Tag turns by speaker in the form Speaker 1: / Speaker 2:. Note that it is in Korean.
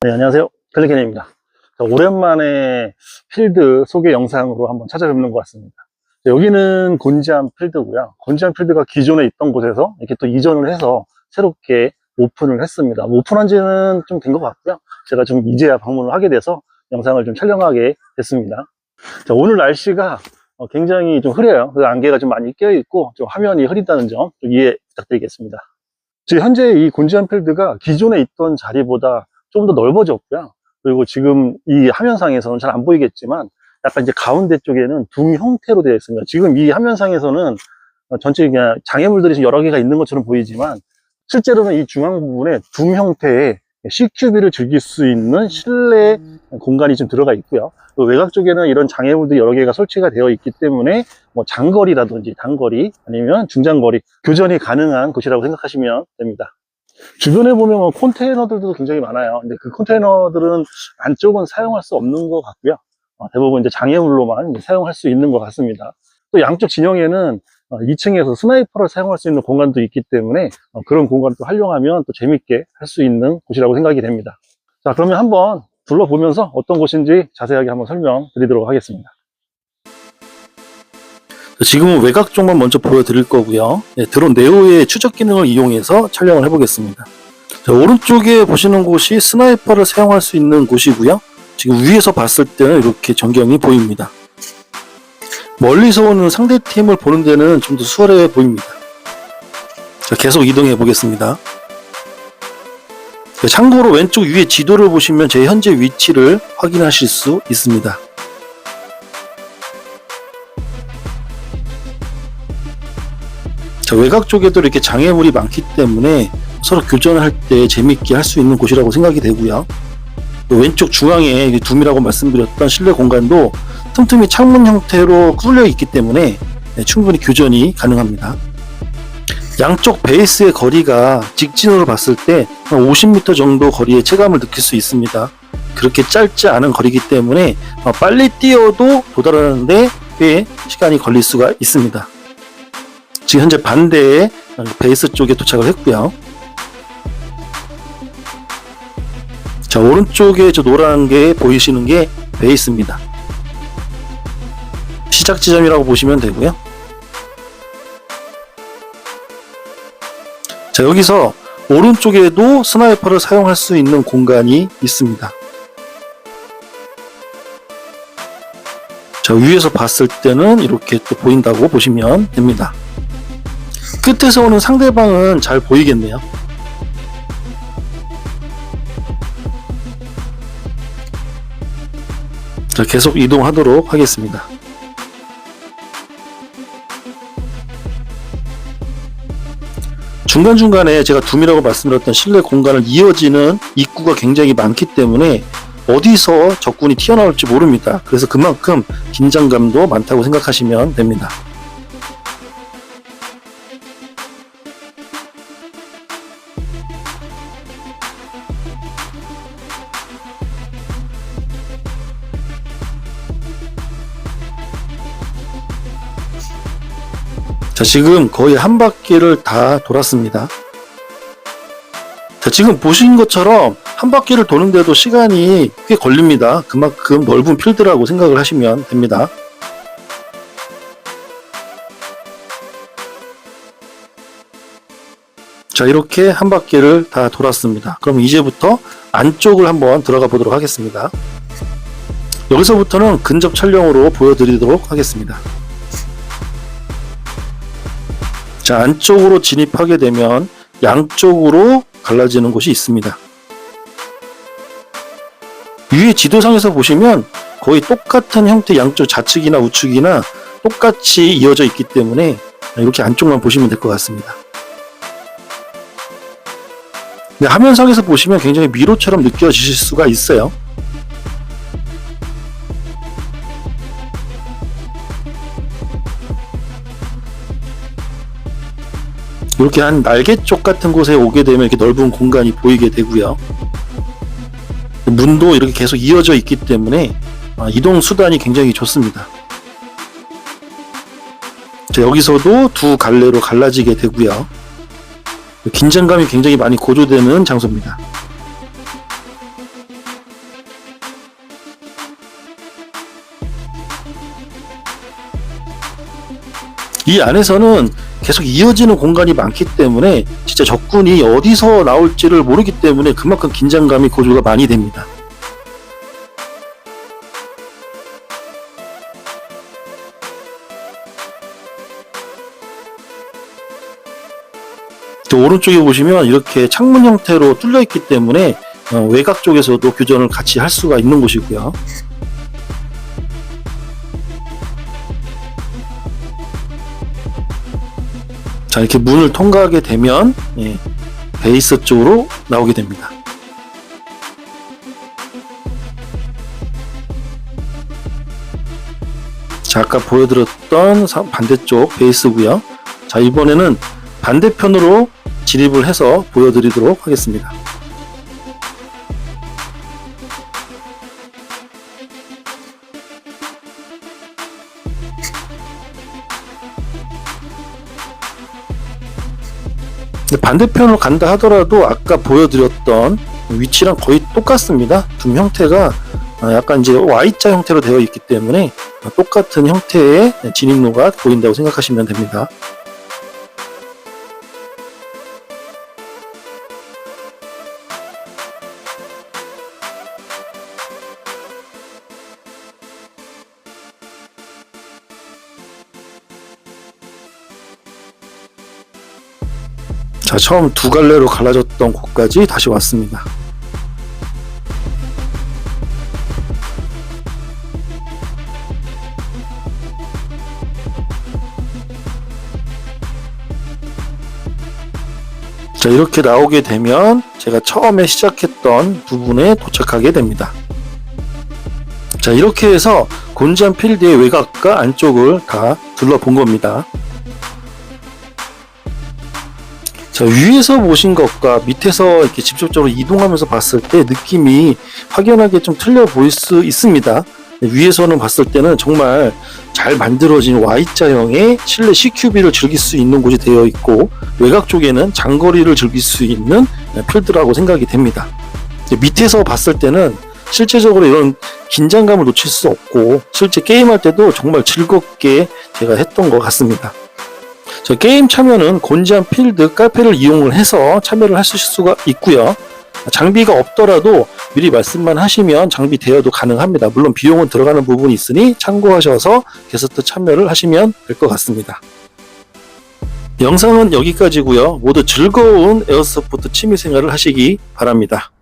Speaker 1: 네, 안녕하세요. 클리ken입니다. 오랜만에 필드 소개 영상으로 한번 찾아뵙는 것 같습니다. 여기는 곤지암 필드고요. 곤지암 필드가 기존에 있던 곳에서 이렇게 또 이전을 해서 새롭게 오픈을 했습니다. 뭐 오픈한 지는 좀 된 것 같고요. 제가 좀 이제야 방문을 하게 돼서 영상을 좀 촬영하게 됐습니다. 자, 오늘 날씨가 어, 굉장히 좀 흐려요. 그 안개가 좀 많이 껴있고 좀 화면이 흐린다는 점 좀 이해 부탁드리겠습니다. 지금 현재 이 곤지암 필드가 기존에 있던 자리보다 좀더 넓어졌고요. 그리고 지금 이 화면상에서는 잘 안 보이겠지만 약간 이제 가운데 쪽에는 둥 형태로 되어 있습니다. 지금 이 화면상에서는 어, 전체 그냥 장애물들이 좀 여러 개가 있는 것처럼 보이지만 실제로는 이 중앙 부분에 둥 형태의 CQB를 즐길 수 있는 실내 공간이 좀 들어가 있고요. 그 외곽 쪽에는 이런 장애물들이 여러 개가 설치가 되어 있기 때문에 뭐 장거리라든지 단거리 아니면 중장거리 교전이 가능한 곳이라고 생각하시면 됩니다. 주변에 보면 뭐 컨테이너들도 굉장히 많아요. 근데 그 컨테이너들은 안쪽은 사용할 수 없는 것 같고요. 어, 대부분 이제 장애물로만 사용할 수 있는 것 같습니다. 또 양쪽 진영에는 2층에서 스나이퍼를 사용할 수 있는 공간도 있기 때문에 어, 그런 공간을 또 활용하면 또 재밌게 할 수 있는 곳이라고 생각이 됩니다. 자, 그러면 한번 둘러보면서 어떤 곳인지 자세하게 한번 설명드리도록 하겠습니다. 지금은 외곽 쪽만 먼저 보여드릴 거고요. 네, 드론 네오의 추적 기능을 이용해서 촬영을 해보겠습니다. 자, 오른쪽에 보시는 곳이 스나이퍼를 사용할 수 있는 곳이고요. 지금 위에서 봤을 때는 이렇게 전경이 보입니다. 멀리서 오는 상대 팀을 보는 데는 좀 더 수월해 보입니다. 자, 계속 이동해 보겠습니다. 자, 참고로 왼쪽 위에 지도를 보시면 제 현재 위치를 확인하실 수 있습니다. 자, 외곽 쪽에도 이렇게 장애물이 많기 때문에 서로 교전을 할 때 재밌게 할 수 있는 곳이라고 생각이 되고요. 또 왼쪽 중앙에 이 둠이라고 말씀드렸던 실내 공간도 틈틈이 창문 형태로 뚫려 있기 때문에 네, 충분히 교전이 가능합니다. 양쪽 베이스의 거리가 직진으로 봤을 때 한 50m 정도 거리의 체감을 느낄 수 있습니다. 그렇게 짧지 않은 거리이기 때문에 어, 빨리 뛰어도 도달하는데 꽤 시간이 걸릴 수가 있습니다. 지금 현재 반대의 베이스 쪽에 도착을 했고요. 자, 오른쪽에 저 노란 게 보이시는 게 베이스입니다. 시작 지점이라고 보시면 되고요. 자, 여기서 오른쪽에도 스나이퍼를 사용할 수 있는 공간이 있습니다. 자, 위에서 봤을 때는 이렇게 또 보인다고 보시면 됩니다. 끝에서 오는 상대방은 잘 보이겠네요. 자, 계속 이동하도록 하겠습니다. 중간중간에 제가 둠이라고 말씀드렸던 실내 공간을 이어지는 입구가 굉장히 많기 때문에 어디서 적군이 튀어나올지 모릅니다. 그래서 그만큼 긴장감도 많다고 생각하시면 됩니다. 자, 지금 거의 한 바퀴를 다 돌았습니다. 자, 지금 보신 것처럼 한 바퀴를 도는데도 시간이 꽤 걸립니다. 그만큼 넓은 필드라고 생각을 하시면 됩니다. 자, 이렇게 한 바퀴를 다 돌았습니다. 그럼 이제부터 안쪽을 한번 들어가 보도록 하겠습니다. 여기서부터는 근접 촬영으로 보여드리도록 하겠습니다. 자, 안쪽으로 진입하게 되면 양쪽으로 갈라지는 곳이 있습니다. 위에 지도상에서 보시면 거의 똑같은 형태 양쪽 좌측이나 우측이나 똑같이 이어져 있기 때문에 이렇게 안쪽만 보시면 될 것 같습니다. 네, 화면상에서 보시면 굉장히 미로처럼 느껴지실 수가 있어요. 이렇게 한 날개 쪽 같은 곳에 오게 되면 이렇게 넓은 공간이 보이게 되고요. 문도 이렇게 계속 이어져 있기 때문에 아, 이동 수단이 굉장히 좋습니다. 자, 여기서도 두 갈래로 갈라지게 되고요. 긴장감이 굉장히 많이 고조되는 장소입니다. 이 안에서는 계속 이어지는 공간이 많기 때문에 진짜 적군이 어디서 나올지를 모르기 때문에 그만큼 긴장감이 고조가 많이 됩니다. 또 오른쪽에 보시면 이렇게 창문 형태로 뚫려 있기 때문에 어, 외곽 쪽에서도 교전을 같이 할 수가 있는 곳이고요. 자 이렇게 문을 통과하게 되면 예, 베이스 쪽으로 나오게 됩니다. 자 아까 보여드렸던 사- 반대쪽 베이스고요. 자 이번에는 반대편으로 진입을 해서 보여드리도록 하겠습니다. 반대편으로 간다 하더라도 아까 보여드렸던 위치랑 거의 똑같습니다. 둠 형태가 아, 약간 이제 Y자 형태로 되어 있기 때문에 똑같은 형태의 진입로가 보인다고 생각하시면 됩니다. 자, 처음 두 갈래로 갈라졌던 곳까지 다시 왔습니다. 자, 이렇게 나오게 되면 제가 처음에 시작했던 부분에 도착하게 됩니다. 자, 이렇게 해서 곤지암 필드의 외곽과 안쪽을 다 둘러본 겁니다. 자, 위에서 보신 것과 밑에서 이렇게 직접적으로 이동하면서 봤을 때 느낌이 확연하게 좀 틀려 보일 수 있습니다. 위에서는 봤을 때는 정말 잘 만들어진 Y자형의 실내 CQB를 즐길 수 있는 곳이 되어 있고 외곽 쪽에는 장거리를 즐길 수 있는 필드라고 생각이 됩니다. 밑에서 봤을 때는 실제적으로 이런 긴장감을 놓칠 수 없고 실제 게임할 때도 정말 즐겁게 제가 했던 것 같습니다. 저 게임 참여는 곤지암 필드 카페를 이용을 해서 참여를 하실 수가 있고요. 장비가 없더라도 미리 말씀만 하시면 장비 대여도 가능합니다. 물론 비용은 들어가는 부분이 있으니 참고하셔서 게스트 참여를 하시면 될 것 같습니다. 영상은 여기까지고요. 모두 즐거운 에어소프트 취미 생활을 하시기 바랍니다.